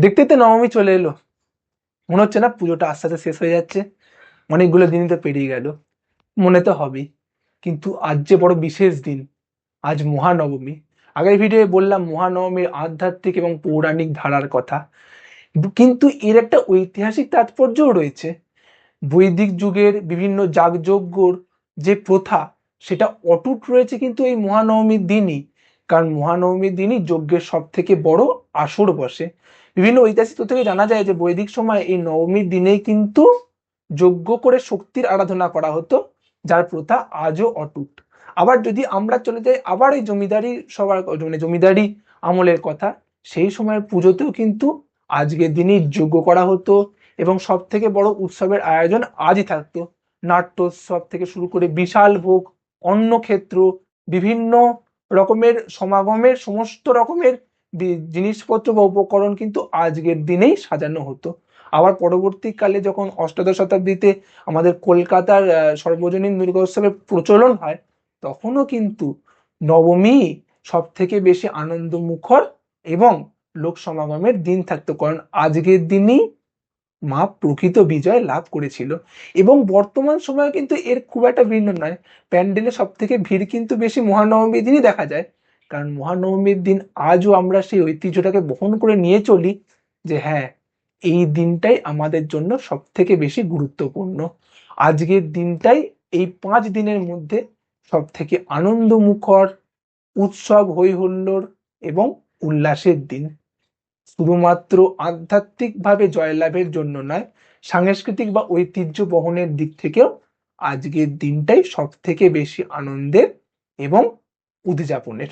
দেখতে দেখতে নবমী চলে এলো। মনে হচ্ছে না পুজোটা আস্তে আস্তে শেষ হয়ে যাচ্ছে। অনেকগুলো দিনই তো পেরিয়ে গেল। মনে তো হবেই। কিন্তু আজ যে বড় বিশেষ দিন, আজ মহানবমী। আগের ভিডিওয়ে বললাম মহানবমীর আধ্যাত্মিক এবং পৌরাণিক ধারার কথা। কিন্তু এর একটা ঐতিহাসিক তাৎপর্যও রয়েছে। বৈদিক যুগের বিভিন্ন যাগযজ্ঞর যে প্রথা, সেটা অটুট রয়েছে কিন্তু এই মহানবমীর দিনই। কারণ মহানবমীর দিনই যজ্ঞের সব থেকে বড় আসর বসে। বিভিন্ন ঐতিহাসিক থেকে জানা যায় যে বৈদিক সময় এই নবমীর দিনেই কিন্তু যজ্ঞ করে শক্তির আরাধনা করা হতো, যার প্রথা আজও অটুট। আবার যদি আমরা চলে যাই আবার এই জমিদারি সবার মানে জমিদারি আমলের কথা, সেই সময়ের পুজোতেও কিন্তু আজকের দিনই যজ্ঞ করা হতো এবং সব থেকে বড় উৎসবের আয়োজন আজই থাকতো। নাট্যোৎসব থেকে শুরু করে বিশাল ভোগ, অন্নক্ষেত্র, বিভিন্ন রকমের সমাগমের, সমস্ত রকমের জিনিসপত্র বা উপকরণ কিন্তু আজকের দিনেই সাজানো হতো। আবার পরবর্তীকালে যখন অষ্টাদশ শতাব্দীতে আমাদের কলকাতার সর্বজনীন দুর্গা উৎসবের প্রচলন হয়, তখনও কিন্তু নবমী সব থেকে বেশি আনন্দমুখর এবং লোক সমাগমের দিন থাকতো, কারণ আজকের দিনই মা প্রকৃত বিজয় লাভ করেছিল। এবং বর্তমান সময়ে কিন্তু এর খুব একটা ভিন্ন নয়। প্যান্ডেলে সব থেকে ভিড় কিন্তু বেশি মহানবমীর দিনই দেখা যায়। কারণ মহানবমীর দিন আজও আমরা সেই ঐতিহ্যটাকে বহন করে নিয়ে চলি যে হ্যাঁ এই দিনটাই আমাদের জন্য সব থেকে বেশি গুরুত্বপূর্ণ। আজকের দিনটাই এই পাঁচ দিনের মধ্যে সব থেকে আনন্দমুখর, উৎসব হই এবং উল্লাসের দিন। শুধুমাত্র আধ্যাত্মিকভাবে জয়লাভের জন্য নয়, সাংস্কৃতিক বা ঐতিহ্য বহনের দিক থেকেও আজকের দিনটাই সব থেকে বেশি আনন্দের এবং উদযাপনের।